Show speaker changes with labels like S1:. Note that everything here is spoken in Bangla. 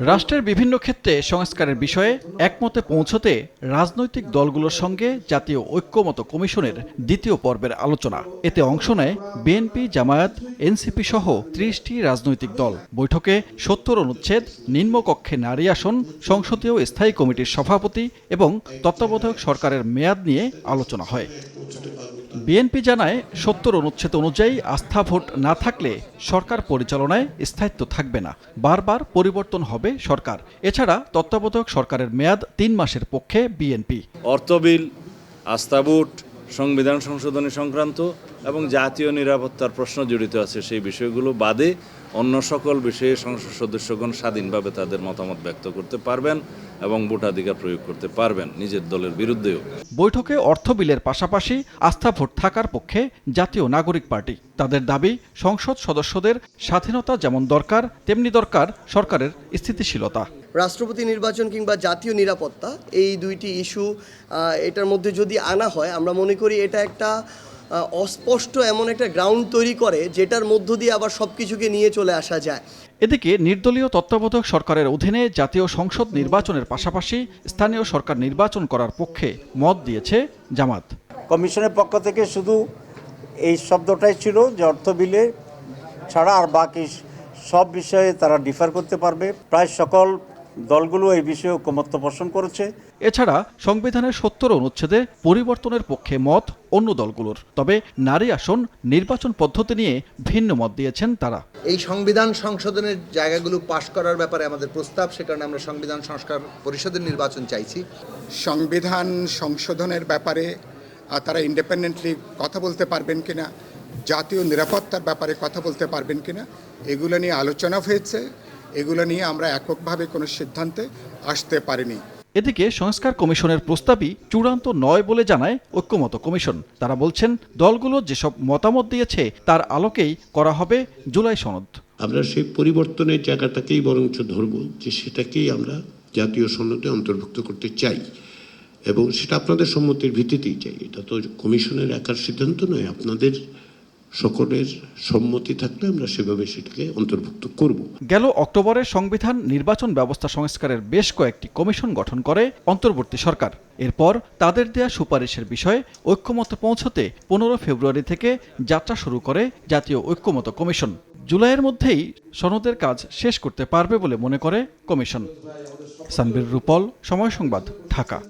S1: রাষ্ট্রের বিভিন্ন ক্ষেত্রে সংস্কারের বিষয়ে একমতে পৌঁছতে রাজনৈতিক দলগুলোর সঙ্গে জাতীয় ঐক্যমত কমিশনের দ্বিতীয় পর্বের আলোচনা। এতে অংশ নেয় বিএনপি, জামায়াত, এনসিপি সহ ত্রিশটি রাজনৈতিক দল। বৈঠকে সত্তর অনুচ্ছেদ নিম্নকক্ষে নারী আসন, সংসদীয় স্থায়ী কমিটির সভাপতি এবং তত্ত্বাবধায়ক সরকারের মেয়াদ নিয়ে আলোচনা হয়। বিএনপি জানায়, সত্তর অনুচ্ছেদ অনুযায়ী আস্থা ভোট না থাকলে সরকার পরিচালনায় স্থায়িত্ব থাকবে না। বারবার পরিবর্তন হবে সরকার। এছাড়া তত্ত্বাবধায়ক সরকারের মেয়াদ তিন মাসের পক্ষে বিএনপি।
S2: অর্থ বিল আস্থাভোট সংবিধান সংশোধনী সংক্রান্ত এবং জাতীয় নিরাপত্তার প্রশ্ন জড়িত আছে সেই বিষয়গুলো বাদে অন্য সকল বিষয়ে সংসদ সদস্যগণ স্বাধীনভাবে তাদের মতামত ব্যক্ত করতে পারবেন এবং ভোটাধিকার প্রয়োগ করতে পারবেন নিজের দলের বিরুদ্ধেও।
S1: বৈঠকে অর্থ বিলের পাশাপাশি আস্থা ভোট থাকার পক্ষে জাতীয় নাগরিক পার্টি। তাদের দাবি সংসদ সদস্যদের স্বাধীনতা যেমন দরকার তেমনি দরকার সরকারের স্থিতিশীলতা।
S3: রাষ্ট্রপতি নির্বাচন কিংবা জাতীয় নিরাপত্তা এই দুইটি ইস্যু এটার মধ্যে যদি আনা হয় আমরা মনে করি এটা একটা অস্পষ্ট এমন একটা গ্রাউন্ড তৈরি করে যেটার মধ্য দিয়ে আবার সব কিছুকে নিয়ে চলে আসা যায়।
S1: এদিকে নির্দলীয় তত্ত্বাবধায়ক সরকারের অধীনে জাতীয় সংসদ নির্বাচনের পাশাপাশি স্থানীয় সরকার নির্বাচন করার পক্ষে মত দিয়েছে জামাত।
S4: কমিশনের পক্ষ থেকে শুধু এই শব্দটাই ছিল যে অর্থ বিলে ছাড়া আর বাকি সব বিষয়ে তারা ডিফার করতে পারবে। প্রায় সকল দলগুলো এই বিষয়ে ঐকমত্য পোষণ করেছে।
S1: এছাড়া সংবিধানের সত্তর অনুচ্ছেদে পরিবর্তনের পক্ষে মত অন্য দলগুলোর। তবে নারী আসন নির্বাচন পদ্ধতি নিয়ে ভিন্ন মত দিয়েছেন তারা।
S5: এই সংবিধান সংশোধনের জায়গাগুলো পাশ করার ব্যাপারে আমাদের প্রস্তাব সে কারণে আমরা সংবিধান সংস্কার পরিষদের নির্বাচন চাইছি।
S6: সংবিধান সংশোধনের ব্যাপারে তারা ইন্ডিপেন্ডেন্টলি কথা বলতে পারবেন কিনা জাতীয় নিরাপত্তার ব্যাপারে কথা বলতে পারবেন কিনা এগুলো নিয়ে আলোচনা হয়েছে। এগুলো নিয়ে আমরা এককভাবে কোনো সিদ্ধান্তে আসতে পারিনি।
S1: এদিকে সংস্কার কমিশনের প্রস্তাবই চূড়ান্ত নয় বলে জানায় ঐক্যমত কমিশন। তারা বলছেন দলগুলো যেসব মতামত দিয়েছে তার আলোকেই করা হবে জুলাই সনদ।
S7: আমরা সেই পরিবর্তনের জায়গাটাকেই বরঞ্চ ধরব যে সেটাকেই আমরা জাতীয় সনদে অন্তর্ভুক্ত করতে চাই। এবং সেটা আপনাদের সম্মতির ভিত্তিতেই চাই। এটা তো কমিশনের একার সিদ্ধান্ত নয় আপনাদের সকলের সম্মতি থাকলে আমরা সেভাবে সেটাকে অন্তর্ভুক্ত করব।
S1: গেল অক্টোবরে সংবিধান নির্বাচন ব্যবস্থা সংস্কারের বেশ কয়েকটি কমিশন গঠন করে অন্তর্বর্তী সরকার। এরপর তাদের দেয়া সুপারিশের বিষয়ে ঐক্যমতে পৌঁছতে পনেরো ফেব্রুয়ারি থেকে যাত্রা শুরু করে জাতীয় ঐক্যমত কমিশন। জুলাইয়ের মধ্যেই সনদের কাজ শেষ করতে পারবে বলে মনে করে কমিশন। সানবির রূপল, সময় সংবাদ, ঢাকা।